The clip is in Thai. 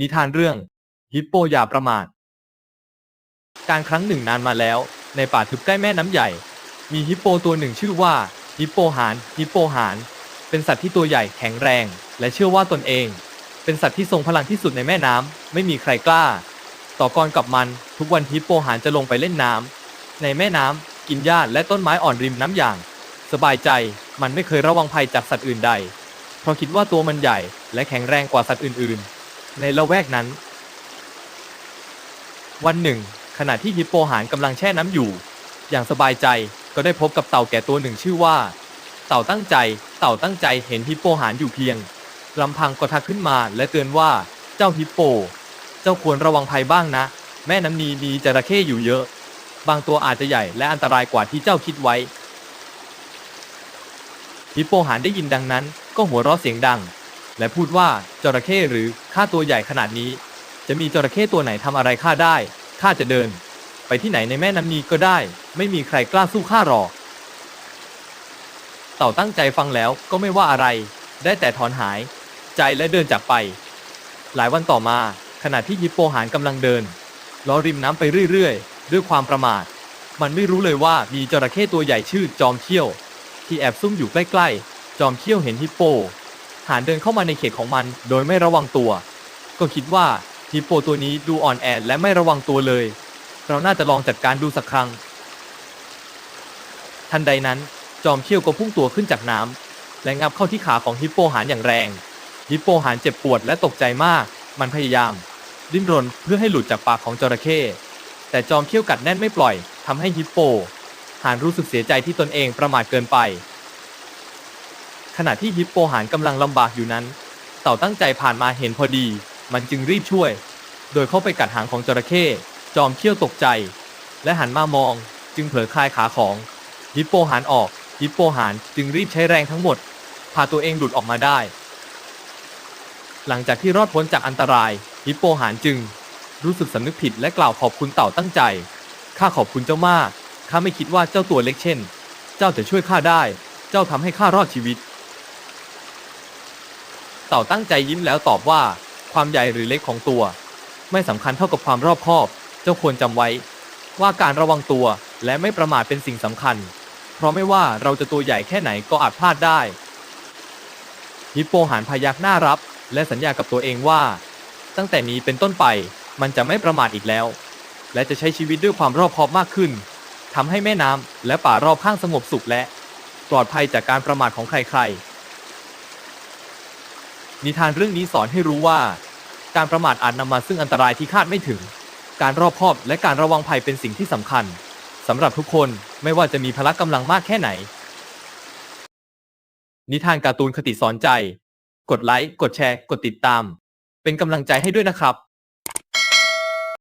นิทานเรื่อง ฮิปโปอย่าประมาท การครั้งหนึ่งนานมาแล้ว ในป่าทึบใกล้แม่น้ำใหญ่ มีฮิปโปตัวหนึ่งชื่อว่า ฮิปโปหานฮิปโปหาน เป็นสัตว์ที่ตัวใหญ่แข็งแรง และเชื่อว่าตนเอง เป็นสัตว์ที่ทรงพลังที่สุดในแม่น้ำไม่มีใครกล้า ต่อกรกับมันทุกวันฮิปโปหานจะลงไปเล่นน้ำในแม่น้ำกินหญ้าและต้นไม้อ่อนริมน้ำอย่าง สบายใจมันไม่เคยระวังภัยจากสัตว์อื่นใดเพราะคิดว่าตัวมันใหญ่และแข็งแรงกว่าสัตว์อื่น ๆ ในละแวกนั้น วันหนึ่ง ขณะที่ฮิปโปหานกำลังแช่น้ำอยู่ อย่างสบายใจก็ได้พบกับเต่าแก่ตัวหนึ่งชื่อว่า เต่าตั้งใจ เต่าตั้งใจเห็นฮิปโปหานอยู่เพียงลำพังก็ทักขึ้นมาและเตือนว่าเจ้าฮิปโป เจ้าควรระวังภัยบ้างนะ แม่น้ำนีมีจระเข้อยู่เยอะ บางตัวอาจจะใหญ่และอันตรายกว่าที่เจ้าคิดไว้ฮิปโปหานได้ยินดังนั้น ก็หัวเราะเสียงดัง และพูดว่าจระเข้หรือข้าตัวใหญ่ขนาดนี้ จะมีจระเข้ตัวไหนทำอะไรข้าได้ข้าจะเดิน ไปที่ไหนในแม่น้ำนี้ก็ได้ ไม่มีใครกล้าสู้ข้าหรอกเต่าตั้งใจฟังแล้วก็ไม่ว่าอะไร ได้แต่ถอนหาย ใจและเดินจากไป หลายวันต่อมาขณะที่ฮิปโปหานกำลังเดินล้อริมน้ำไปเรื่อยๆ ด้วยความประมาท มันไม่รู้เลยว่ามีจระเข้ตัวใหญ่ชื่อจอมเขี้ยว ที่แอบซุ่มอยู่ใกล้ๆ จอมเขี้ยวเห็นฮิปโป หานเดินเข้ามาในเขตของมัน โดยไม่ระวังตัว ก็คิดว่าฮิปโปตัวนี้ดูอ่อนแอและไม่ระวังตัวเลย เราน่าจะลองจัดการดูสักครั้ง ทันใดนั้น จอมเขี้ยวก็พุ่งตัวขึ้นจากน้ำและงับเข้าที่ขาของฮิปโปหานอย่างแรง ฮิปโปหานเจ็บปวดและตกใจมาก มันพยายาม ดิ้นรนเพื่อให้หลุดจากปากของจระเข้แต่จอมเขี้ยวกัดแน่นไม่ปล่อยทำให้ฮิปโปหานรู้สึกเสียใจที่ตนเองประมาทเกินไป ขณะที่ฮิปโปหานกำลังลำบากอยู่นั้น เต่าตั้งใจผ่านมาเห็นพอดี มันจึงรีบช่วย โดยเข้าไปกัดหางของจระเข้จอมเขี้ยวตกใจ และหันมามอง จึงเผลอคลายขาของฮิปโปหานออกฮิปโปหานจึงรีบใช้แรงทั้งหมดพาตัวเองหลุดออกมาได้ หลังจากที่รอดพ้นจากอันตรายฮิปโปหานจึง รู้สึกสำนึกผิดและกล่าวขอบคุณเต่าตั้งใจข้าขอบคุณเจ้ามากข้าไม่คิดว่าเจ้าตัวเล็กเช่น เจ้าจะช่วยข้าได้ เจ้าทำให้ข้ารอดชีวิต เต่าตั้งใจยิ้มแล้วตอบว่า ความใหญ่หรือเล็กของตัว ไม่สำคัญเท่ากับความรอบคอบ เจ้าควรจำไว้ ว่าการระวังตัวและไม่ประมาทเป็นสิ่งสำคัญ เพราะไม่ว่าเราจะตัวใหญ่แค่ไหนก็อาจพลาดได้ฮิปโปหันพยักหน้ารับ และสัญญากับตัวเองว่า ตั้งแต่นี้เป็นต้นไปมันจะไม่ประมาทอีกแล้ว และจะใช้ชีวิตด้วยความรอบคอบมากขึ้นทำให้แม่น้ำและป่ารอบข้างสงบสุขและ ปลอดภัยจากการประมาทของใครๆ นิทานเรื่องนี้สอนให้รู้ว่า การประมาทอาจนำมาซึ่งอันตรายที่คาดไม่ถึง การรอบคอบและการระวังภัยเป็นสิ่งที่สำคัญสำหรับทุกคนไม่ว่าจะมีพละกำลังมากแค่ไหน นิทานการ์ตูนคติสอนใจ กดไลค์กดแชร์ กดติดตาม เป็นกำลังใจให้ด้วยนะครับ